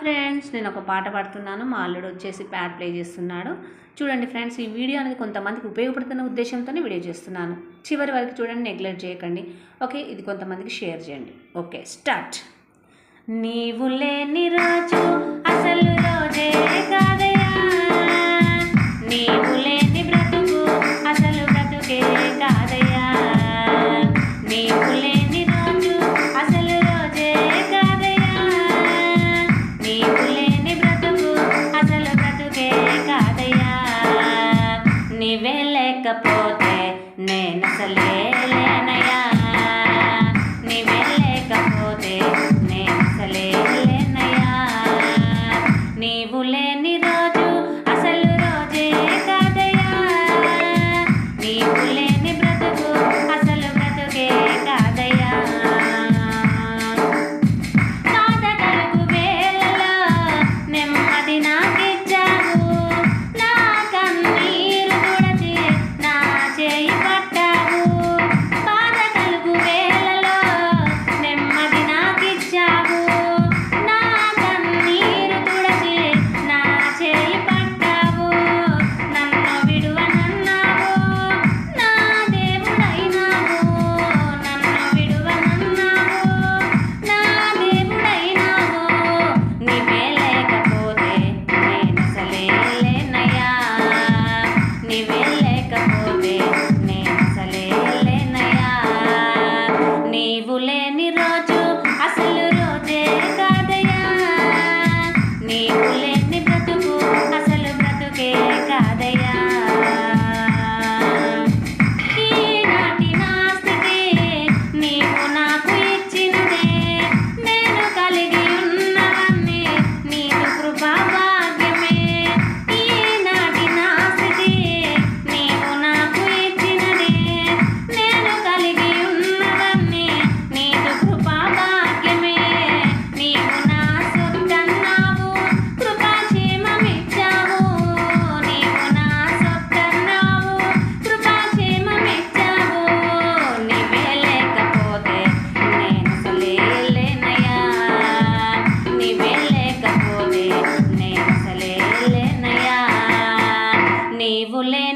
Friends నేను ఒక పాట పాడుతున్నాను. మా అల్లుడు వచ్చేసి ప్యాడ్ ప్లే చేస్తున్నాడు. చూడండి ఫ్రెండ్స్ ఈ వీడియో అనేది కొంతమందికి ఉపయోగపడుతున్న ఉద్దేశంతోనే వీడియో చేస్తున్నాను. చివరి వరకు చూడండి నెగ్లెక్ట్ చేయకండి. ఓకే ఇది కొంతమందికి షేర్ చేయండి. Okay start. నీవు లేని రోజు అసలు రోజే కాదు. లేకపోతే నేను అసలే లేనయా నీవు లేని